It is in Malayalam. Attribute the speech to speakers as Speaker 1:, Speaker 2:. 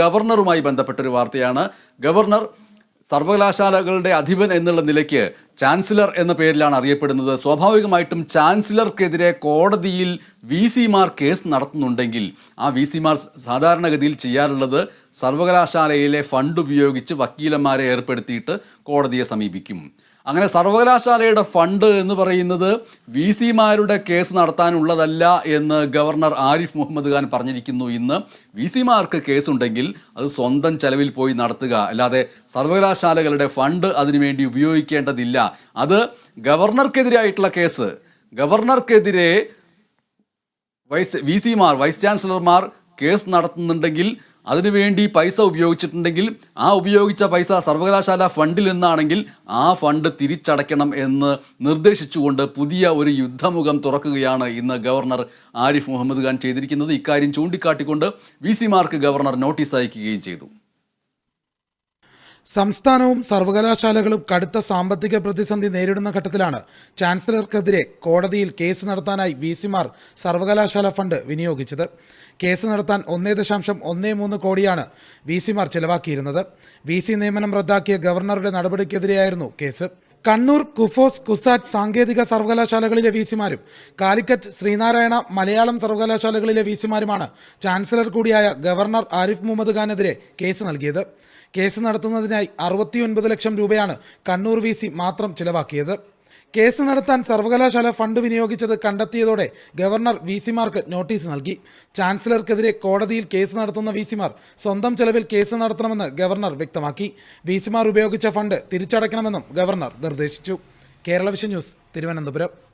Speaker 1: ഗവർണറുമായി ബന്ധപ്പെട്ടൊരു വാർത്തയാണ്. ഗവർണർ സർവകലാശാലകളുടെ അധിപൻ എന്നുള്ള നിലയ്ക്ക് ചാൻസലർ എന്ന പേരിലാണ് അറിയപ്പെടുന്നത്. സ്വാഭാവികമായിട്ടും ചാൻസലർക്കെതിരെ കോടതിയിൽ വി സിമാർ കേസ് നടത്തുന്നുണ്ടെങ്കിൽ ആ വി സിമാർ സാധാരണഗതിയിൽ ചെയ്യാറുള്ളത് സർവകലാശാലയിലെ ഫണ്ട് ഉപയോഗിച്ച് വക്കീലന്മാരെ ഏർപ്പെടുത്തിയിട്ട് കോടതിയെ സമീപിക്കും. അങ്ങനെ സർവകലാശാലയുടെ ഫണ്ട് എന്ന് പറയുന്നത് വി സിമാരുടെ കേസ് നടത്താനുള്ളതല്ല എന്ന് ഗവർണർ ആരിഫ് മുഹമ്മദ് ഖാൻ പറഞ്ഞിരിക്കുന്നു ഇന്ന്. വി സിമാർക്ക് കേസുണ്ടെങ്കിൽ അത് സ്വന്തം ചെലവിൽ പോയി നടത്തുക. അല്ലാതെ സർവകലാശാലകളുടെ ഫണ്ട് അതിനുവേണ്ടി ഉപയോഗിക്കേണ്ടതില്ല. അത് ഗവർണർക്കെതിരായിട്ടുള്ള കേസ്. ഗവർണർക്കെതിരെ വൈസ് വി സിമാർ വൈസ് ചാൻസലർമാർ കേസ് നടത്തുന്നുണ്ടെങ്കിൽ അതിനുവേണ്ടി പൈസ ഉപയോഗിച്ചിട്ടുണ്ടെങ്കിൽ ആ ഉപയോഗിച്ച പൈസ സർവകലാശാല ഫണ്ടിൽ നിന്നാണെങ്കിൽ ആ ഫണ്ട് തിരിച്ചടയ്ക്കണം എന്ന് നിർദ്ദേശിച്ചുകൊണ്ട് പുതിയ ഒരു യുദ്ധമുഖം തുറക്കുകയാണ് ഇന്ന് ഗവർണർ ആരിഫ് മുഹമ്മദ് ഖാൻ ചെയ്തിരിക്കുന്നത്. ഇക്കാര്യം ചൂണ്ടിക്കാട്ടിക്കൊണ്ട് വി സിമാർക്ക് ഗവർണർ നോട്ടീസ് അയക്കുകയും ചെയ്തു.
Speaker 2: സംസ്ഥാനവും സർവകലാശാലകളും കടുത്ത സാമ്പത്തിക പ്രതിസന്ധി നേരിടുന്ന ഘട്ടത്തിലാണ് ചാൻസലർക്കെതിരെ കോടതിയിൽ കേസ് നടത്താനായി വി സിമാർ സർവകലാശാല ഫണ്ട് വിനിയോഗിച്ചത്. കേസ് നടത്താൻ ഒന്നേ ദശാംശം ഒന്നേ മൂന്ന് കോടിയാണ് വി സിമാർ ചെലവാക്കിയിരുന്നത്. വി സി നിയമനം റദ്ദാക്കിയ ഗവർണറുടെ നടപടിക്കെതിരെയായിരുന്നു കേസ്. കണ്ണൂർ കുഫോസ് കുസാറ്റ് സാങ്കേതിക സർവകലാശാലകളിലെ വി സിമാരും കാലിക്കറ്റ് ശ്രീനാരായണ മലയാളം സർവകലാശാലകളിലെ വി സിമാരുമാണ് ചാൻസലർ കൂടിയായ ഗവർണർ ആരിഫ് മുഹമ്മദ് ഖാനെതിരെ കേസ് നൽകിയത്. കേസ് നടത്തുന്നതിനായി അറുപത്തിയൊൻപത് ലക്ഷം രൂപയാണ് കണ്ണൂർ വി മാത്രം ചിലവാക്കിയത്. കേസ് നടത്താൻ സർവകലാശാല ഫണ്ട് വിനിയോഗിച്ചത് കണ്ടെത്തിയതോടെ ഗവർണർ വി സിമാർക്ക് നോട്ടീസ് നൽകി. ചാൻസലർക്കെതിരെ കോടതിയിൽ കേസ് നടത്തുന്ന വി സിമാർ സ്വന്തം ചെലവിൽ കേസ് നടത്തണമെന്ന് ഗവർണർ വ്യക്തമാക്കി. വി സിമാർ ഉപയോഗിച്ച ഫണ്ട് തിരിച്ചടയ്ക്കണമെന്നും ഗവർണർ നിർദ്ദേശിച്ചു. Kerala vision news Thiruvananthapuram.